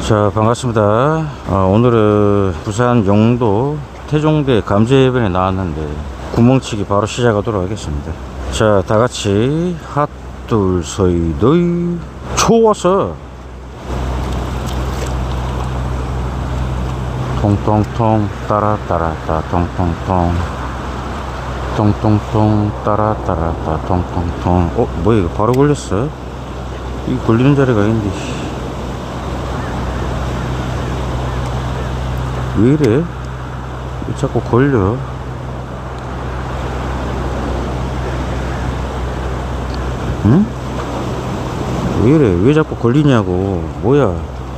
자 반갑습니다. 아, 오늘은 부산 영도 태종대 감제해변에 나왔는데 구멍치기 바로 시작하도록 하겠습니다. 자 다같이 핫둘 서이 너희 초워서 통통통 따라 따라 따 통통통. 통통통 따라 따라 따 통통통. 어 뭐야 이거 바로 걸렸어 이 걸리는 자리가 씨. 왜 이래? 왜 자꾸 걸려? 응? 왜 이래? 왜 자꾸 걸리냐고. 뭐야?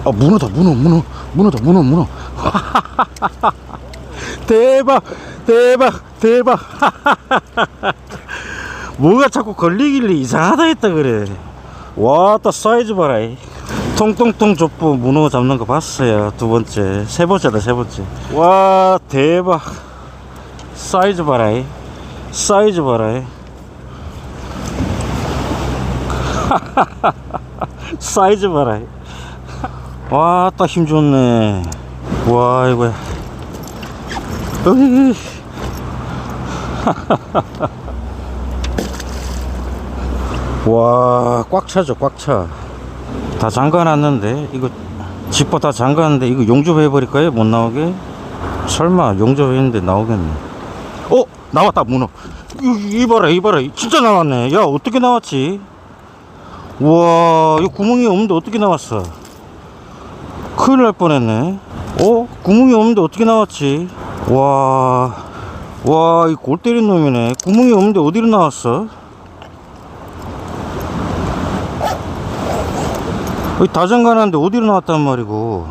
아 문어다 문어 문어. 문어다 문어 문어. 대박 대박 대박. 뭐가 자꾸 걸리길래 이상하다 했다 그래 와따 사이즈 봐라 이. 통통통 족보 문어 잡는 거 봤어요 두 번째 세 번째다 세 번째 와 대박 사이즈 봐라 이. 사이즈 봐라 이. 사이즈 봐라 이. 와따 힘 좋네 와 이거야 으이. 와, 꽉 차죠, 꽉 차. 다 잠가놨는데, 이거, 지퍼 다 잠가놨는데, 이거 용접해 버릴까요? 못 나오게? 설마, 용접했는데 나오겠네. 어? 나왔다, 문어. 이, 이 봐라, 이 봐라. 진짜 나왔네. 야, 어떻게 나왔지? 우와, 이 구멍이 없는데 어떻게 나왔어? 큰일 날 뻔했네. 어? 구멍이 없는데 어떻게 나왔지? 와, 와, 이 골 때린 놈이네. 구멍이 없는데 어디로 나왔어? 여기 다 잠가놨는데 어디로 나왔단 말이고.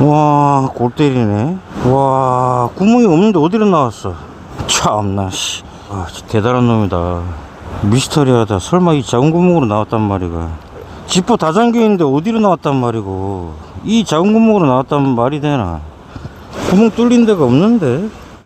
와 골 때리네. 와 구멍이 없는데 어디로 나왔어? 참나 씨. 아, 대단한 놈이다. 미스터리하다. 설마 이 작은 구멍으로 나왔단 말이가. 지퍼 다 잠겨있는데 어디로 나왔단 말이고. 이 작은 구멍으로 나왔단 말이 되나? 구멍 뚫린 데가 없는데